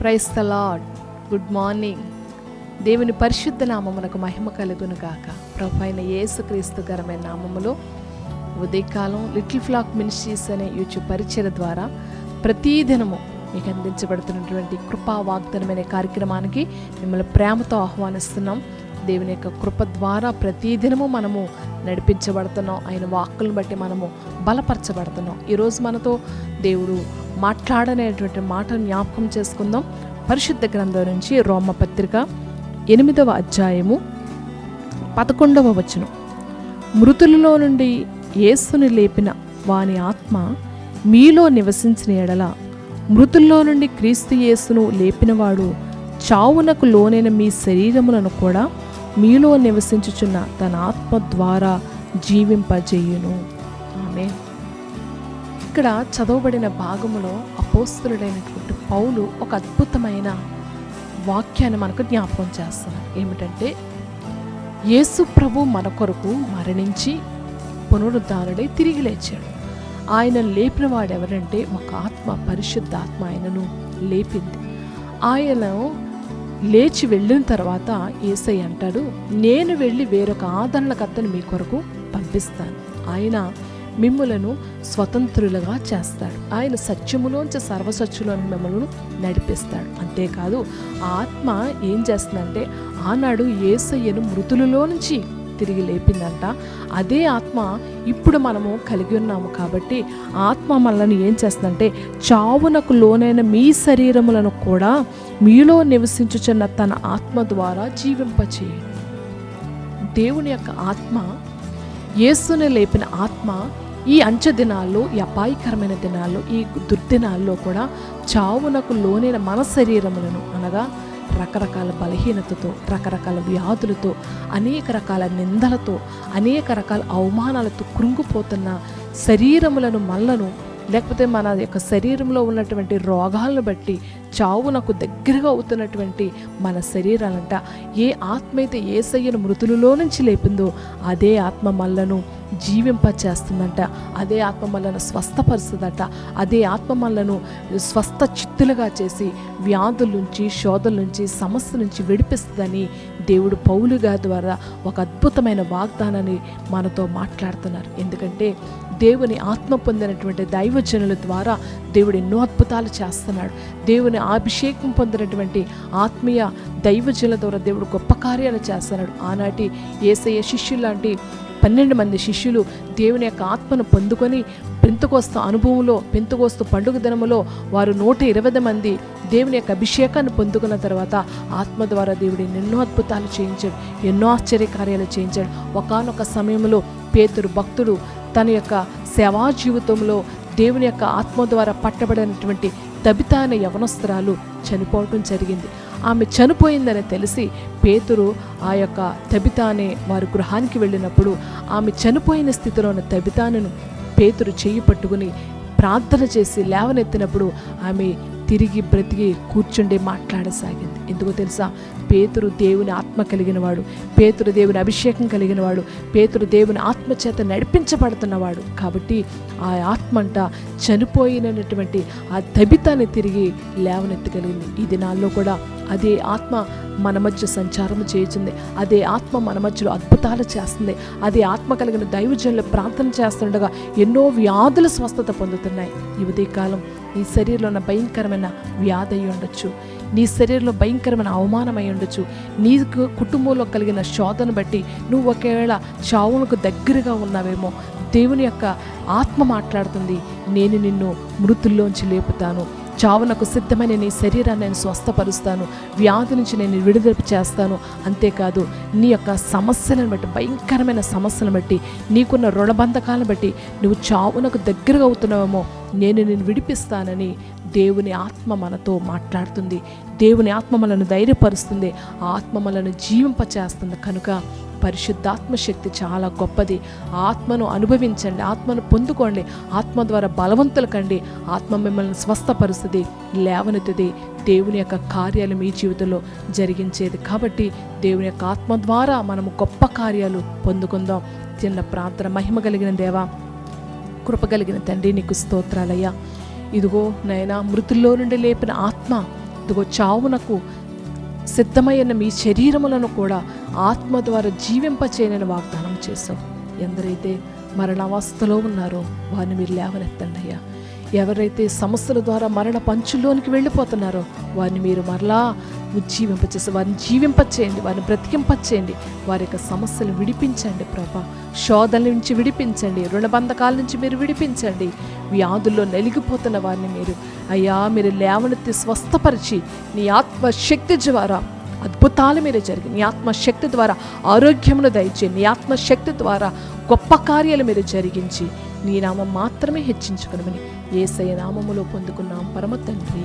Praise the lord good morning దేవుని పరిశుద్ధ నామమునకు మహిమ కలుగును గాక. ప్రభు అయిన యేసుక్రీస్తు గరమైన నామములో ఉదయకాలం లిటిల్ ఫ్లాక్ మినిస్ట్రీస్ అనే యూట్యూబ్ పరిచయ ద్వారా ప్రతిదినము మీకు అందించబడుతున్నటువంటి కృపా వాగ్దానమైన కార్యక్రమానికి మిమ్మల్ని ప్రేమతో ఆహ్వానిస్తున్నాం. దేవుని యొక్క కృప ద్వారా ప్రతిదినము మనము నడిపించబడుతున్నాం. ఆయన వాక్కులను బట్టి మనము బలపరచబడుతున్నాం. ఈరోజు మనతో దేవుడు మాట్లాడనేటువంటి మాట జ్ఞాపకం చేసుకుందాం. పరిశుద్ధ గ్రంథం నుంచి రోమ పత్రిక ఎనిమిదవ అధ్యాయము పదకొండవ వచనం. మృతులలో నుండి యేసుని లేపిన వాని ఆత్మ మీలో నివసించిన ఎడల మృతుల్లో నుండి క్రీస్తు యేసును లేపినవాడు చావునకు లోనైన మీ శరీరములను కూడా మీలో నివసించుచున్న తన ఆత్మ ద్వారా జీవింపజేయును. ఆమె ఇక్కడ చదవబడిన భాగములో అపోస్తులుడైనటువంటి పౌలు ఒక అద్భుతమైన వాక్యాన్ని మనకు జ్ఞాపకం చేస్తున్నారు. ఏమిటంటే యేసు ప్రభు మన కొరకు మరణించి పునరుద్ధారుడై తిరిగి లేచాడు. ఆయన లేపిన వాడు ఎవరంటే ఒక ఆత్మ పరిశుద్ధ ఆత్మ ఆయనను లేపింది. ఆయన లేచి వెళ్ళిన తర్వాత ఏసై అంటాడు నేను వెళ్ళి వేరొక ఆదరణకర్తను మీ కొరకు పంపిస్తాను. ఆయన మిమ్ములను స్వతంత్రులుగా చేస్తాడు. ఆయన సత్యములోంచి సర్వసత్యులను మిమ్మల్ని నడిపిస్తాడు. అంతేకాదు ఆత్మ ఏం చేస్తుందంటే ఆనాడు ఏసయ్యను మృతులలో నుంచి తిరిగి లేపిందంట. అదే ఆత్మ ఇప్పుడు మనము కలిగి ఉన్నాము కాబట్టి ఆత్మ మనల్ని ఏం చేస్తుందంటే చావునకు లోనైన మీ శరీరములను కూడా మీలో నివసించుచున్న తన ఆత్మ ద్వారా జీవింపచేయి దేవుని యొక్క ఆత్మ యేసుని లేపిన ఆత్మ ఈ అంచె దినాల్లో ఈ అపాయకరమైన దినాల్లో ఈ దుర్దినాల్లో కూడా చావునకు లోనైన మన శరీరములను అనగా రకరకాల బలహీనతతో రకరకాల వ్యాధులతో అనేక రకాల నిందలతో అనేక రకాల అవమానాలతో కృంగిపోతున్న శరీరములను మల్లను లేకపోతే మన యొక్క శరీరంలో ఉన్నటువంటి రోగాలను బట్టి చావునకు దగ్గరగా అవుతున్నటువంటి మన శరీరాలంట. ఏ ఆత్మ అయితే ఏసయ్యను మృతులలో నుంచి లేపిందో అదే ఆత్మ మళ్ళను జీవింపచేస్తుందంట. అదే ఆత్మ మనలను స్వస్థపరుస్తుందట. అదే ఆత్మ మనలను స్వస్థ చిత్తులుగా చేసి వ్యాధుల నుంచి శోధల నుంచి సమస్య నుంచి విడిపిస్తుందని దేవుడు పౌలుగా ద్వారా ఒక అద్భుతమైన వాగ్దానాన్ని మనతో మాట్లాడుతున్నారు. ఎందుకంటే దేవుని ఆత్మ పొందినటువంటి దైవజనుల ద్వారా దేవుడు ఎన్నో అద్భుతాలు చేస్తున్నాడు. దేవుని అభిషేకం పొందినటువంటి ఆత్మీయ దైవజనుల ద్వారా దేవుడు గొప్ప కార్యాలు చేస్తున్నాడు. ఆనాటి ఏసయ్య శిష్యులాంటి పన్నెండు మంది శిష్యులు దేవుని యొక్క ఆత్మను పొందుకొని పెంతుకోస్తు అనుభవంలో పెంతుకోస్తు పండుగ దినములో వారు నూట ఇరవై మంది దేవుని యొక్క అభిషేకాన్ని పొందుకున్న తర్వాత ఆత్మ ద్వారా దేవుడు ఎన్నో అద్భుతాలు చేయించాడు ఎన్నో ఆశ్చర్య కార్యాలు చేయించాడు. ఒకానొక సమయంలో పేతురు భక్తుడు తన యొక్క సేవా జీవితంలో దేవుని యొక్క ఆత్మ ద్వారా పట్టబడినటువంటి తబిత అనే యవనస్త్రాలు చనిపోవటం జరిగింది. ఆమె చనిపోయిందని తెలిసి పేతురు ఆ యొక్క తబితానే వారి గృహానికి వెళ్ళినప్పుడు ఆమె చనిపోయిన స్థితిలో ఉన్న తబితాను పేతురు చేయి పట్టుకుని ప్రార్థన చేసి లేవనెత్తినప్పుడు ఆమె తిరిగి బ్రతికి కూర్చుండి మాట్లాడసాగింది. ఎందుకో తెలుసా? పేతురు దేవుని ఆత్మ కలిగిన వాడు పేతురు దేవుని అభిషేకం కలిగిన వాడు పేతురు దేవుని ఆత్మ చేత నడిపించబడుతున్నవాడు. కాబట్టి ఆ ఆత్మ అంట చనిపోయినటువంటి ఆ తబితాన్ని తిరిగి లేవనెత్తగలిగింది. ఈ దినాల్లో కూడా అదే ఆత్మ మన మధ్య సంచారం చేయుచుంది. అదే ఆత్మ మన మధ్యలో అద్భుతాలు చేస్తుంది. అదే ఆత్మ కలిగిన దైవజనులు ప్రార్థన చేస్తుండగా ఎన్నో వ్యాధుల స్వస్థత పొందుతున్నాయి. ఈ ఉదయకాలం నీ శరీరంలో ఉన్న భయంకరమైన వ్యాధి అయి ఉండొచ్చు. నీ శరీరంలో భయంకరమైన అవమానం ఉండొచ్చు. నీకు కుటుంబంలో కలిగిన శోధను బట్టి నువ్వు ఒకవేళ చావులకు దగ్గరగా ఉన్నావేమో దేవుని యొక్క ఆత్మ మాట్లాడుతుంది. నేను నిన్ను మృతుల్లోంచి లేపుతాను. చావునకు సిద్ధమైన నీ శరీరాన్ని నేను స్వస్థపరుస్తాను. వ్యాధి నుంచి నేను విడుదల చేస్తాను. అంతేకాదు నీ యొక్క సమస్యలను బట్టి భయంకరమైన సమస్యలను బట్టి నీకున్న రుణబంధకాలను బట్టి నువ్వు చావునకు దగ్గరగా అవుతున్నావేమో నేను నేను విడిపిస్తానని దేవుని ఆత్మ మనతో మాట్లాడుతుంది. దేవుని ఆత్మ మనను ధైర్యపరుస్తుంది. ఆ ఆత్మ మనను జీవింపచేస్తుంది. కనుక పరిశుద్ధాత్మ శక్తి చాలా గొప్పది. ఆత్మను అనుభవించండి. ఆత్మను పొందుకోండి. ఆత్మ ద్వారా బలవంతులు కండి. ఆత్మ మిమ్మల్ని స్వస్థపరుస్తుంది లేవనెత్తుంది. దేవుని యొక్క కార్యాలు మీ జీవితంలో జరిగించేది. కాబట్టి దేవుని యొక్క ఆత్మ ద్వారా మనము గొప్ప కార్యాలు పొందుకుందాం. చిన్న ప్రార్థన మహిమ కలిగిన దేవా కృపగలిగిన తండ్రి నీకు స్తోత్రాలయ్యా. ఇదిగో నైనా మృతుల్లో నుండి లేపిన ఆత్మ ఇదిగో చావునకు సిద్ధమైన మీ శరీరములను కూడా ఆత్మ ద్వారా జీవింపచేయనని వాగ్దానం చేశావు. ఎందరైతే మరణావస్థలో ఉన్నారో వారిని మీరు లేవనెత్తండి అయ్యా. ఎవరైతే సమస్యల ద్వారా మరణ పంచులోనికి వెళ్ళిపోతున్నారో వారిని మీరు మరలా ఉజ్జీవింపచేసి వారిని జీవింపచేయండి వారిని బ్రతికింపచేయండి. వారి యొక్క సమస్యలు విడిపించండి ప్రభా. శోధల నుంచి విడిపించండి రుణబంధకాల నుంచి మీరు విడిపించండి. వ్యాధుల్లో నలిగిపోతున్న వారిని మీరు అయ్యా మీరు లేవనెత్తి స్వస్థపరిచి నీ ఆత్మశక్తి ద్వారా అద్భుతాలు మీరు జరిగి నీ ఆత్మశక్తి ద్వారా ఆరోగ్యమును దయచే నీ ఆత్మశక్తి ద్వారా గొప్ప కార్యాలు మీరు జరిగించి నీ నామం మాత్రమే హెచ్చించుకునమని ఏసయ నామములో పొందుకున్నాం. పరమ తండ్రి.